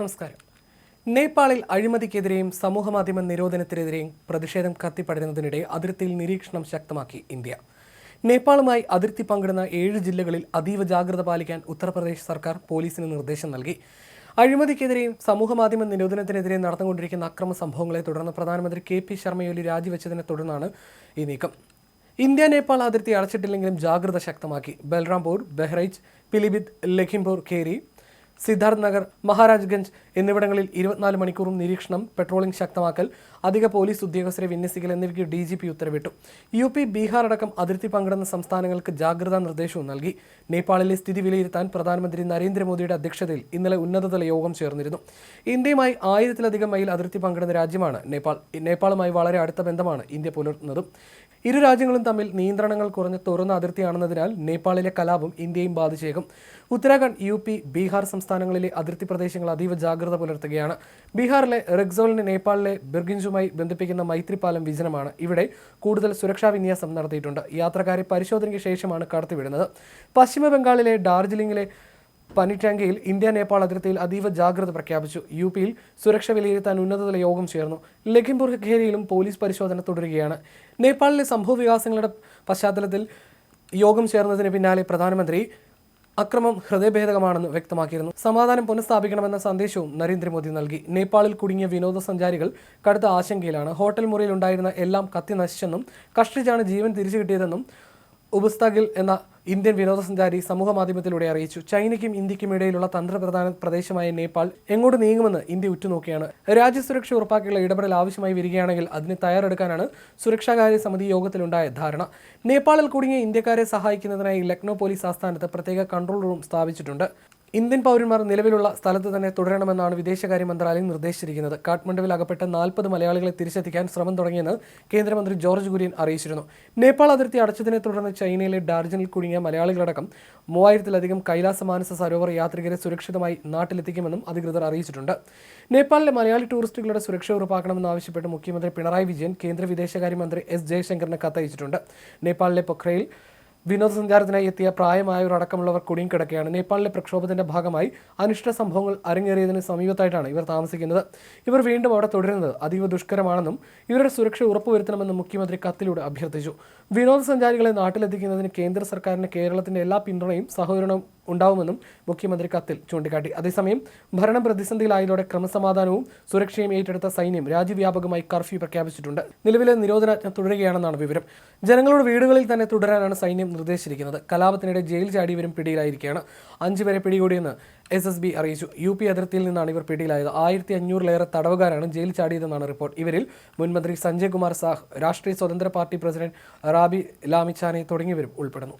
നമസ്കാരം. നേപ്പാളിൽ അഴിമതിക്കെതിരെയും സമൂഹമാധ്യമ നിരോധനത്തിനെതിരെയും പ്രതിഷേധം കത്തിപ്പടരുന്നതിനിടെ അതിർത്തിയിൽ നിരീക്ഷണം ശക്തമാക്കി ഇന്ത്യ. നേപ്പാളുമായി അതിർത്തി പങ്കിടുന്ന ഏഴ് ജില്ലകളിൽ അതീവ ജാഗ്രത പാലിക്കാൻ ഉത്തർപ്രദേശ് സർക്കാർ പോലീസിന് നിർദ്ദേശം നൽകി. അഴിമതിക്കെതിരെയും സമൂഹമാധ്യമ നിരോധനത്തിനെതിരെയും നടന്നുകൊണ്ടിരിക്കുന്ന അക്രമ സംഭവങ്ങളെ തുടർന്ന് പ്രധാനമന്ത്രി കെ പി ശർമ്മയൊലി രാജിവെച്ചതിനെ തുടർന്നാണ് ഈ നീക്കം. ഇന്ത്യ നേപ്പാൾ അതിർത്തി അടച്ചിട്ടില്ലെങ്കിലും ജാഗ്രത ശക്തമാക്കി. ബൽറാംപൂർ ബെഹ്റൈച്ച് പിലിബിത് ലഖിംപൂർ ഖേരി സിദ്ധാർത്ഥ് നഗർ മഹാരാജ്ഗഞ്ച് എന്നിവിടങ്ങളിൽ ഇരുപത്തിനാല് മണിക്കൂറും നിരീക്ഷണം പെട്രോളിംഗ് ശക്തമാക്കൽ അധിക പോലീസ് ഉദ്യോഗസ്ഥരെ വിന്യസിക്കൽ എന്നിവയ്ക്ക് ഡി ജി പി ഉത്തരവിട്ടു. യു പി ബീഹാർ അടക്കം അതിർത്തി പങ്കിടുന്ന സംസ്ഥാനങ്ങൾക്ക് ജാഗ്രതാ നിർദ്ദേശവും നൽകി. നേപ്പാളിലെ സ്ഥിതി വിലയിരുത്താൻ പ്രധാനമന്ത്രി നരേന്ദ്രമോദിയുടെ അധ്യക്ഷതയിൽ ഇന്നലെ ഉന്നതതല യോഗം ചേർന്നിരുന്നു. ഇന്ത്യയുമായി ആയിരത്തിലധികം മൈൽ അതിർത്തി പങ്കിടുന്ന രാജ്യമാണ് നേപ്പാൾ. നേപ്പാളുമായി വളരെ അടുത്ത ബന്ധമാണ് ഇന്ത്യ പുലർത്തുന്നത്. ഇരു രാജ്യങ്ങളും തമ്മിൽ നിയന്ത്രണങ്ങൾ കുറഞ്ഞ് തുറന്ന അതിർത്തിയാണെന്നതിനാൽ നേപ്പാളിലെ കലാപം ഇന്ത്യയും ബാധിച്ചേക്കും. ഉത്തരാഖണ്ഡ് യു പി ബീഹാർ സംസ്ഥാനങ്ങളിലെ അതിർത്തി പ്രദേശങ്ങൾ അതീവ ജാഗ്രത പുലർത്തുകയാണ്. ബീഹാറിലെ റെക്സോളിനെ നേപ്പാളിലെ ബിർഗിഞ്ചുമായി ബന്ധിപ്പിക്കുന്ന മൈത്രിപാലം വിജനമാണ് ഇവിടെ കൂടുതൽ സുരക്ഷാ വിന്യാസം നടത്തിയിട്ടുണ്ട്. യാത്രക്കാരെ പരിശോധനയ്ക്ക് ശേഷമാണ് കടത്തിവിടുന്നത്. പശ്ചിമ ബംഗാളിലെ ഡാർജിലിംഗിലെ പനിറ്റാങ്കയിൽ ഇന്ത്യ നേപ്പാൾ അതിർത്തിയിൽ അതീവ ജാഗ്രത പ്രഖ്യാപിച്ചു. യു പിയിൽ സുരക്ഷ വിലയിരുത്താൻ ഉന്നതതല യോഗം ചേർന്നു. ലഖിംപൂർ ഖേരിയിലും പോലീസ് പരിശോധന തുടരുകയാണ്. നേപ്പാളിലെ സംഭവ വികാസങ്ങളുടെ പശ്ചാത്തലത്തിൽ യോഗം ചേർന്നതിന് പിന്നാലെ പ്രധാനമന്ത്രി അക്രമം ഹൃദയഭേദകമാണെന്ന് വ്യക്തമാക്കിയിരുന്നു. സമാധാനം പുനഃസ്ഥാപിക്കണമെന്ന സന്ദേശവും നരേന്ദ്രമോദി നൽകി. നേപ്പാളിൽ കുടുങ്ങിയ വിനോദസഞ്ചാരികൾ കടുത്ത ആശങ്കയിലാണ്. ഹോട്ടൽ മുറിയിൽ ഉണ്ടായിരുന്ന എല്ലാം കത്തി നശിച്ചെന്നും കഷ്ടിച്ചാണ് ജീവൻ തിരിച്ചു കിട്ടിയതെന്നും ഉബസ്താഗിൽ എന്ന ഇന്ത്യൻ വിനോദസഞ്ചാരി സമൂഹ മാധ്യമത്തിലൂടെ അറിയിച്ചു. ചൈനയ്ക്കും ഇന്ത്യക്കും ഇടയിലുള്ള തന്ത്രപ്രധാന പ്രദേശമായ നേപ്പാൾ എങ്ങോട്ട് നീങ്ങുമെന്ന് ഇന്ത്യ ഉറ്റുനോക്കിയാണ് രാജ്യസുരക്ഷ ഉറപ്പാക്കിയുള്ള ഇടപെടൽ ആവശ്യമായി വരികയാണെങ്കിൽ അതിന് തയ്യാറെടുക്കാനാണ് സുരക്ഷാകാര്യ സമിതി യോഗത്തിലുണ്ടായ ധാരണ. നേപ്പാളിൽ കുടുങ്ങിയ ഇന്ത്യക്കാരെ സഹായിക്കുന്നതിനായി ലക്നൗ പോലീസ് ആസ്ഥാനത്ത് പ്രത്യേക കൺട്രോൾ റൂം സ്ഥാപിച്ചിട്ടുണ്ട്. ഇന്ത്യൻ പൗരന്മാർ നിലവിലുള്ള സ്ഥലത്ത് തന്നെ തുടരണമെന്നാണ് വിദേശകാര്യ മന്ത്രാലയം നിർദ്ദേശിച്ചിരിക്കുന്നത്. കാഠ്മണ്ഡുവിൽ അകപ്പെട്ട നാൽപ്പത് മലയാളികളെ തിരിച്ചെത്തിക്കാൻ ശ്രമം തുടങ്ങിയെന്ന് കേന്ദ്രമന്ത്രി ജോർജ് കുര്യൻ അറിയിച്ചിരുന്നു. നേപ്പാൾ അതിർത്തി അടച്ചതിനെ തുടർന്ന് ചൈനയിലെ ഡാർജിനിൽ കുടുങ്ങിയ മലയാളികളടക്കം മൂവായിരത്തിലധികം കൈലാസ മാനസ സരോവർ യാത്രികരെ സുരക്ഷിതമായി നാട്ടിലെത്തിക്കുമെന്നും അധികൃതർ അറിയിച്ചിട്ടുണ്ട്. നേപ്പാളിലെ മലയാളി ടൂറിസ്റ്റുകളുടെ സുരക്ഷ ഉറപ്പാക്കണമെന്ന് ആവശ്യപ്പെട്ട് മുഖ്യമന്ത്രി പിണറായി വിജയൻ കേന്ദ്ര വിദേശകാര്യമന്ത്രി എസ് ജയശങ്കറിന് കത്തയച്ചിട്ടുണ്ട്. നേപ്പാളിലെ പൊഖ്രയിൽ വിനോദസഞ്ചാരത്തിനായി എത്തിയ പ്രായമായവരടക്കമുള്ളവർ കുടുങ്ങിക്കിടക്കുകയാണ് നേപ്പാളിലെ പ്രക്ഷോഭത്തിന്റെ ഭാഗമായി അനിഷ്ട സംഭവങ്ങൾ അരങ്ങേറിയതിന് സമീപത്തായിട്ടാണ് ഇവർ താമസിക്കുന്നത്. ഇവർ വീണ്ടും അവിടെ തുടരുന്നത് അതീവ ദുഷ്കരമാണെന്നും ഇവരുടെ സുരക്ഷ ഉറപ്പുവരുത്തണമെന്നും മുഖ്യമന്ത്രി കത്തിലൂടെ അഭ്യർത്ഥിച്ചു. വിനോദസഞ്ചാരികളെ നാട്ടിലെത്തിക്കുന്നതിന് കേന്ദ്ര സർക്കാരിന് കേരളത്തിന്റെ എല്ലാ പിന്തുണയും സഹകരണവും ഉണ്ടാവുമെന്നും മുഖ്യമന്ത്രി കത്തിൽ ചൂണ്ടിക്കാട്ടി. അതേസമയം ഭരണം പ്രതിസന്ധിയിലായതോടെ ക്രമസമാധാനവും സുരക്ഷയും ഏറ്റെടുത്ത സൈന്യം രാജ്യവ്യാപകമായി കർഫ്യൂ പ്രഖ്യാപിച്ചിട്ടുണ്ട്. നിലവിലെ നിരോധനാജ്ഞ തുടരുകയാണെന്നാണ് വിവരം. ജനങ്ങളുടെ വീടുകളിൽ തന്നെ തുടരാനാണ് സൈന്യം നിർദ്ദേശിച്ചിരിക്കുന്നത്. കലാപത്തിനിടെ ജയിൽ ചാടിയവരും പിടിയിലായിരിക്കുകയാണ്. അഞ്ചു പേരെ പിടികൂടിയെന്ന് എസ് എസ് ബി അറിയിച്ചു. യു പി അതിർത്തിയിൽ നിന്നാണ് ഇവർ പിടിയിലായത്. ആയിരത്തി അഞ്ഞൂറിലേറെ തടവുകാരാണ് ജയിൽ ചാടിയതെന്നാണ് റിപ്പോർട്ട്. ഇവരിൽ മുൻമന്ത്രി സഞ്ജയ് കുമാർ സാഹ് രാഷ്ട്രീയ സ്വതന്ത്ര പാർട്ടി പ്രസിഡന്റ് റാബി ലാമിച്ചാനെ തുടങ്ങിയവരും ഉൾപ്പെടുന്നു.